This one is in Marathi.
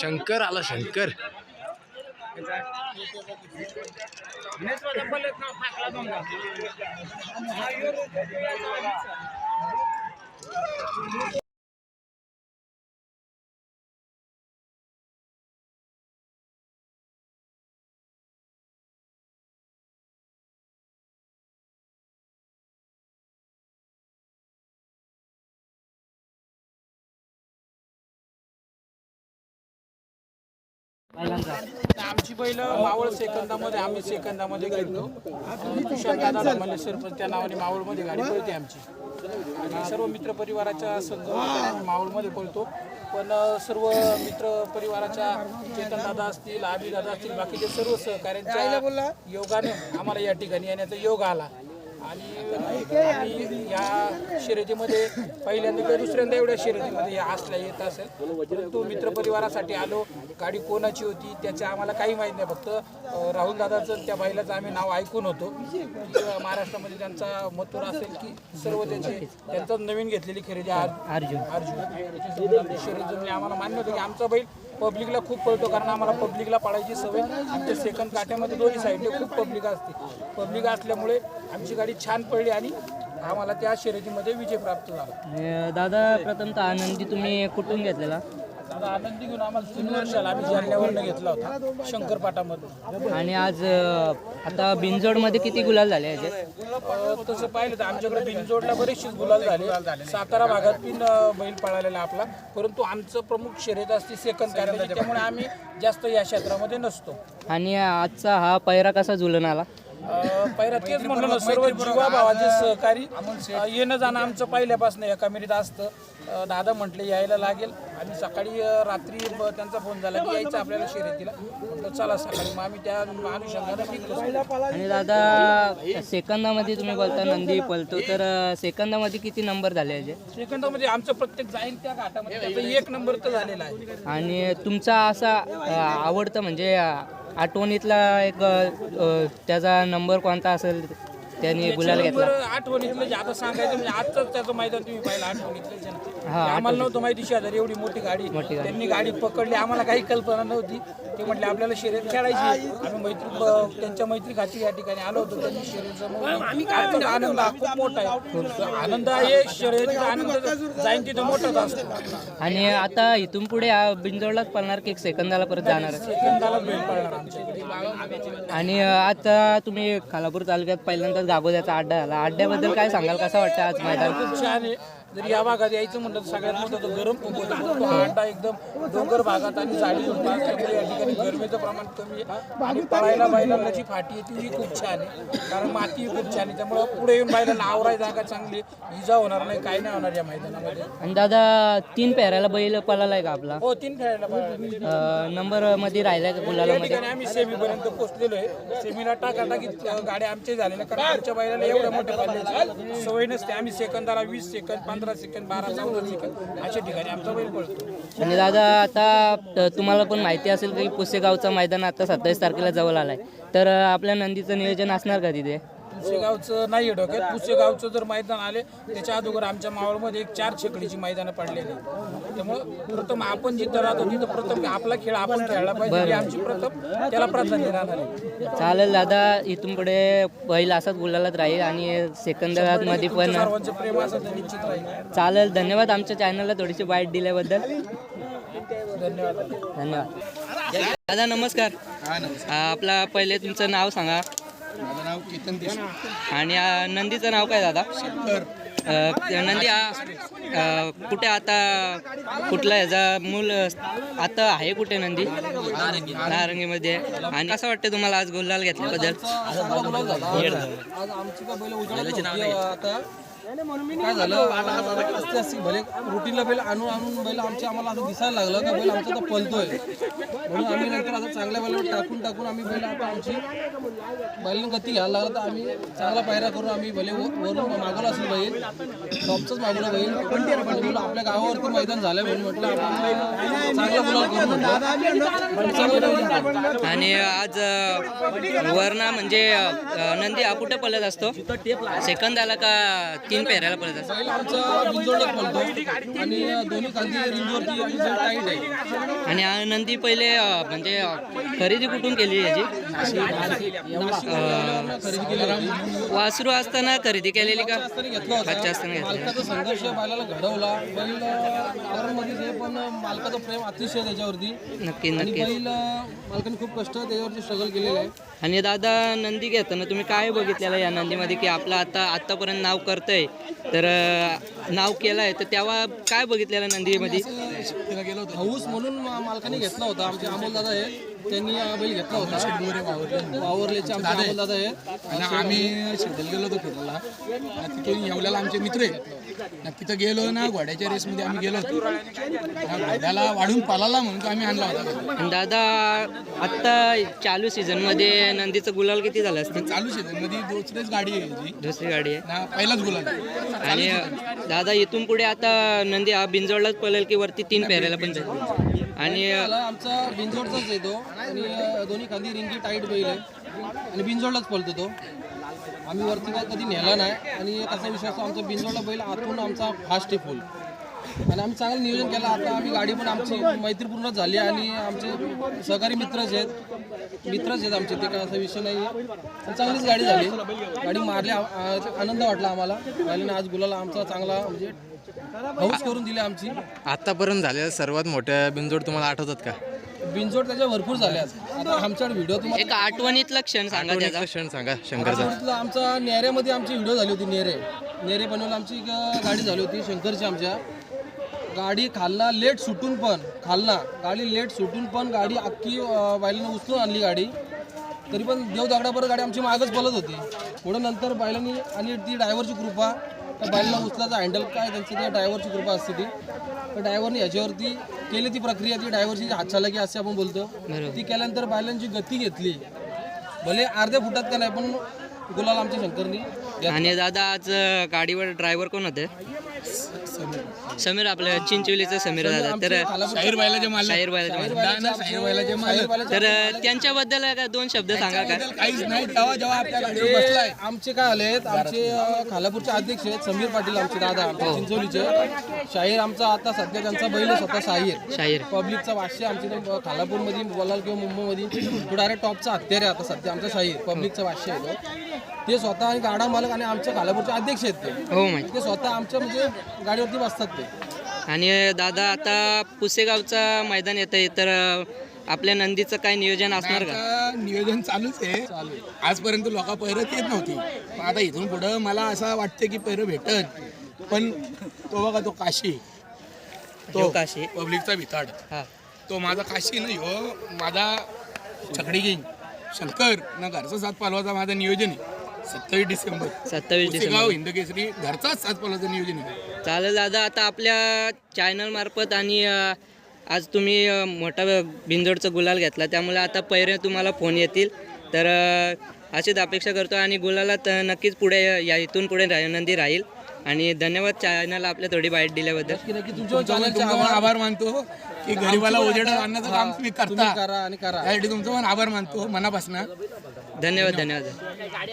शंकर आला शंकर. आमची बैल मावळ सेकंदामध्ये आम्ही सेकंदामध्ये तुषार दादा म्हणजे सरपंच त्या नावाने मावळमध्ये गाडी पळते आमची. आणि सर्व मित्र परिवाराच्या संघ मावळमध्ये पळतो. पण सर्व मित्र परिवाराच्या चेतन दादा असतील आबी दादा असतील बाकीचे सर्व सहकाऱ्यांच्या योगाने आम्हाला या ठिकाणी येण्याचा योग आला. आणि आम्ही या शर्यतीमध्ये पहिल्यांदा किंवा दुसऱ्यांदा एवढ्या शर्यतीमध्ये या आसला येत असेल. परंतु मित्रपरिवारासाठी आलो. गाडी कोणाची होती त्याचं आम्हाला काही माहीत नाही. फक्त राहुल दादाचं त्या बैलाचं आम्ही नाव ऐकून होतो. महाराष्ट्रामध्ये त्यांचा मथुर असेल की सर्व त्याचे त्यांचा नवीन घेतलेली खरेदी अर्जुन. अर्जुन. शर्यत आम्हाला मान्य होतं की आमचा बैल पब्लिकला खूप पळतो कारण आम्हाला पब्लिकला पाळायची सवय आमच्या सेकंड काट्यामध्ये दोन्ही साईडने खूप पब्लिक असते. पब्लिक असल्यामुळे आमची गाडी छान पडली आणि आम्हाला त्या शर्यतीमध्ये विजय प्राप्त झाला. दादा प्रथमतः आनंदी तुम्ही कुठून घेतलेला? दादा आनंदी घेऊन आम्हाला तीन वर्षाला आम्ही जालन्यावरनं घेतला होता शंकरपाटामधून. आणि आज अं, आता बिनजोडमध्ये किती गुलाल झाले याचे? अ, तसं पाहिलं तर आमच्याकडे बिनजोडला बरेचसे गुलाल झाले. सातारा भागात पण अ, बैल पळालेला आपला. परंतु आमचं प्रमुख शर्यत असते सेकंद कार्यालय त्यामुळे आम्ही जास्त या क्षेत्रामध्ये नसतो. आणि आजचा हा पैरा कसा जुळून आला? पहिला तेच म्हणलं ना सर्व जीवाभावाचे सहकारी अ, येणं जाणं आमचं पहिल्यापासून एका मिनिट असतं. अ, दादा म्हटले यायला लागेल. आणि सकाळी रात्री त्यांचा फोन झाला की यायचं आपल्याला शर्यतीला. म्हटलं चला सकाळी. मग आम्ही त्या अनुषंगाने निघलो. आणि दादा सेकंदामध्ये तुम्ही बोलता नंदी पलतो तर सेकंदामध्ये किती नंबर झाले याचे? सेकंदामध्ये आमचं प्रत्येक जाईल त्या घाटामध्ये. त्याचा एक नंबर तर झालेला आहे. आणि तुमचा असा आवडता म्हणजे आठवणीतला एक त्याचा नंबर कोणता असेल? त्यांनी गुलाल घेतला. आठवणीतलं जे आता सांगायचं म्हणजे आजच त्याचं मैदान तुम्ही पाहिलं आठवणीतलं जे ना. हा, ते आम्हाला नव्हतं माहिती शेजारी एवढी मोठी गाडी. त्यांनी गाडी पकडली आम्हाला काही कल्पना नव्हती. ते म्हटले आपल्याला शर्यत खेळायची आम्ही मैत्री ब- त्यांच्या मैत्री खाती या ठिकाणी आलो होतो त्यांनी शर्यत जमवली. आजचा आनंद हा खूप मोठा आहे. आनंद आहे शर्यतीचा आनंद जाईन तिथं मोठाच असतो. आणि आता इथून पुढे हा बिनजोडलाच पळणार की एक सेकंदाला परत जाणार? आहे? सेकंदाला बेल पडणार आमच्या आणि आता तुम्ही खालापूर तालुक्यात पहिल्यांदाच गागोद्याचा अड्डा झाला. अड्ड्याबद्दल काय सांगाल? कसं वाटतं आज मैदान? खूप छान आहे. जर या भागात यायचं म्हटलं तर सगळ्यात मोठं तर गरम तो हा अड्डा एकदम डोंगर भागात आणि झाडी या ठिकाणी गरमीचं प्रमाण कमी आहे. आणि पळायला बैलांना जी फाटी आहे तीही खूप छान आहे. कारण माती खूप छान आहे. त्यामुळं पुढे येऊन बैलांना आवराय जागा चांगली आहे. इजा होणार नाही काही नाही होणार या मैदानामध्ये. आणि दादा तीन पेहऱ्याला बैल पळालाय का आपला? हो तीन पाहिजे नंबरमध्ये राहिलाय का या गुलालामध्ये ठिकाणी आम्ही सेमीपर्यंत पोहोचलेलो आहे. सेमीला टाकाटाकीत अ, गाड्या आमच्या झालेल्या कारण आमच्या बैलाला एवढ्या मोठ्या सवय नसते. आम्ही सेकंदाला वीस सेकंद पंधरा सेकंद बारा चौदा सेकंद अशा ठिकाणी आमचा बैल पळतो. आणि दादा आता तुम्हाला पण माहिती असेल की पुसेगावचं मैदान आता सत्तावीस तारखेला जवळ आलाय. तर आपल्या नंदीचं नियोजन असणार का तिथे? पुसेगावचं नाही आहे डोक्यात. पुसेगावचं जर मैदान आले त्याच्या अगोदर आमच्या मावळमध्ये एक चार छकडीची मैदानं पडलेली. त्यामुळं प्रथम आपण जिथं राहतो तिथं प्रथम आपला खेळ आपण खेळला पाहिजे. ही आमची प्रथम त्याला प्राधान्य राहणार आहे. चालेल दादा इथून पुढे बैल असाच गुलालात राहील आणि सेकंदामध्ये पण सर्वांचं प्रेम असं तर निश्चित राहील. चालेल धन्यवाद आमच्या चॅनलला थोडीशी बाईट दिल्याबद्दल. धन्यवाद. धन्यवाद. दादा नमस्कार. आ, आपला पहिले तुमचं नाव सांगा. माझं नाव केतन देशमुख. आणि नंदीचं नाव काय दादा? अ, नंदी हा अ, कुठे आता कुठला ह्याचा मूल आता आहे कुठे नंदी? नारंगीमध्ये. आणि कसं वाटतं तुम्हाला आज गुलाल घेतल्याबद्दल? आज आमची काय बैल उजाडायची होती आता काय झालं? असते असते भले रुटीनला बैल आणून आणून बैल आमच्या आम्हाला असं दिसायला लागलं का? बैल आमचा आता पलतोय. म्हणून आम्ही नंतर आता चांगल्या बैलावर टाकून टाकून आम्ही बैल आता आमची बैलांना गती घ्यायला लागला तर आम्ही चांगला पायरा करून आम्ही भले वरून मागवला असेल बैल टॉपचाच मागवला बैल पण आपल्या गावावरती मैदान झालं म्हणून म्हटलं आपण चांगला म्हटलं आणि चांगलं नियोजन करू. आणि आज अ, वरना म्हणजे नंदी हा कुठे पळत असतो. सेकंद आला का तीन असतात. बैल आमचा बिंजोडच पळतो आणि दोन्ही खांदी रिंगवरती आणि टाईट आहे. आणि हा नंदी पहिले अं, म्हणजे अं, खरेदी कुठून केली याची? अं, खरेदी. वासरू असताना खरेदी केलेली का? असताना घेतला. अच्छा होता असताना घेतलेली. मालकाचा संघर्ष बैलाला घडवला. बैलमध्ये आहे पण मालकाचं प्रेम अतिशय त्याच्यावरती. नक्की आणि नक्की बैल मालकाने खूप कष्ट त्याच्यावरती स्ट्रगल केलेलं आहे. आणि दादा नंदी घेताना तुम्ही काय बघितलेलं या नंदीमध्ये? की आपलं आता आतापर्यंत नाव करतंय. तर अं, नाव केलंय तर तेव्हा काय बघितलेलं नंदीमध्ये? हाऊस म्हणून मा- मालकाने घेतला होता. आमचे अमोल दादा आहे त्यांनी हा बैल घेतला होता. वावरलेचे आमचे अमोल दादा आहेत. आणि आम्ही शेड्यूल गेलो होतो फिरायला आणि तिथून येवल्याला आमचे मित्र आहेत. आणि तिथं गेलो ना घोड्याच्या रेसमध्ये आम्ही गेलो होतो. घोड्याला वाढून पालाला म्हणून तो आम्ही आणला होता. आणि दादा आत्ता चालू सीझनमध्ये नंदीचं गुलाल किती झालं असतं? चालू शेतामध्ये दुसरीच गाडी आहे. दुसरी गाडी आहे. ना पहिलाच गुलाल आणि दादा इथून पुढे आता नंदी हा बिंजोडलाच पळेल की वरती तीन पेऱ्याला पण जाईल? आणि आमचा बिंजोडचाच येतो आणि दोन्ही खांदी रिंगी टाईट बैल आहे. आणि बिंजोडलाच पळतो तो. आम्ही वरती काय कधी नेला नाही. आणि कसा विश्वास आमचा बिंजोडला बैल आतून आमचा फास्ट आहे फुल आणि आम्ही चांगलं नियोजन केलं. आता आम्ही गाडी पण आमची मैत्रीपूर्ण झाली आणि आमचे सहकारी मित्रच आहेत. मित्रच आहेत आमचे ते काय असा विषय नाही आहे चांगलीच गाडी झाली. गाडी मारली. आनंद वाटला आम्हाला. बैलाने आज गुलाला आमचा चांगला म्हणजे हाऊस करून दिली आमची. आतापर्यंत झालेल्या सर्वात मोठ्या बिंजोड तुम्हाला आठवतात का? बिनजोड त्याच्या भरपूर झाल्या. आता आमच्याकडे व्हिडिओ तुम्हाला एक आठवणीतला क्षण सांगा त्याचा. आठवणीचा क्षण सांगा शंकरचा. आठवणीतला आमचा नेऱ्यामध्ये आमची व्हिडिओ झाली होती नेरे. नेरे बनवलं आमची एक गाडी झाली होती शंकरची आमच्या. गाडी खालना लेट सुटून पण खालना. गाडी लेट सुटून पण गाडी अख्खी अं, बैलांना उचलून आणली गाडी. तरी पण देव दगडापर्यंत गाडी आमची मागच पळत होती. पुढं नंतर बैलांनी आणि ती ड्रायव्हरची कृपा त्या बैलांना उचलायचा हँडल काय त्यांची त्या ड्रायव्हरची कृपा असते ती. तर ड्रायव्हरने याच्यावरती केली ती प्रक्रिया ती ड्रायव्हरची हातचालकी असे आपण बोलतो. ती केल्यानंतर बैलांची गती घेतली. भले अर्ध्या फुटात का नाही पण गुलाल आमच्या शंकरनी. आणि दादा आज गाडीवर ड्रायव्हर कोण होते? समीर आपल्या चिंचोलीचं समीर दादा. तर शाहीर बैलाचे मालक. शाहीर बैलाचे मालक. दादा शाहीर बैलाचे मालक. तर त्यांच्याबद्दल काय दोन शब्द सांगा का? काहीच नाही. तेव्हा जेव्हा आपल्या गाडीवर ते बसलाय आमचे काय आलेत? आमचे खालापूरचे अध्यक्ष आहेत. समीर पाटील आमचे दादा आमचे चिंचोलीचे. शाहीर आमचा आता सध्या त्यांचा बैल स्वतः शाहीर. शाहीर. पब्लिकचा वाश्य आमच्या इथे खालापूरमध्ये बोलाल किंवा मुंबईमध्ये तो डायरेक्ट टॉपचा हत्यार आहे आता सध्या आमचा शाहीर. पब्लिकचा वाश्य आहे तो. ते स्वतः आणि गाडा मालक आणि आमच्या खालापूरचे अध्यक्ष आहेत ते. हो माहिती. ते स्वतः आमच्या म्हणजे गाडीवरती बसतात ते. आणि दादा आता पुसेगावचा मैदान येत आहे तर आपल्या नंदीचं काय नियोजन असणार का? आता नियोजन चालूच आहे. आजपर्यंत लोक पैरत येत नव्हती. पण आता इथून पुढं मला असं वाटतं की पैरं भेटत. पण तो बघा तो काशी. जो काशी. पब्लिकचा भिताड हा. तो माझा काशी ना ह्यो माझा छकडी किंग. शंकर. ना घरचा सात पालवाचा माझं नियोजन आहे. सत्तावीस डिसेंबर. सत्तावीस डिसेंबर. हिंद केसरी घरचाच सात पालवाचं नियोजन आहे. चालेल दादा आता आपल्या चॅनल मार्फत आणि अं, आज तुम्ही अं, मोठा बिंदोडचा गुलाल घेतला त्यामुळे आता पैरे तुम्हाला फोन येतील. तर अं, अशीच अपेक्षा करतो आणि गुलाला तर नक्कीच पुढे या इथून पुढे राह- नंदी राहील. आणि धन्यवाद चॅनलला आपल्या थोडी बाईट दिल्याबद्दल. तुमच्या चॅनलचे आभार. मानतो की गरीबाला उजेड आणण्याचं काम तुम्ही तुम्ही करता. करा आणि करा. त्यासाठी तुमचा पण आभार मानतो मनापासून. धन्यवाद धन्यवाद.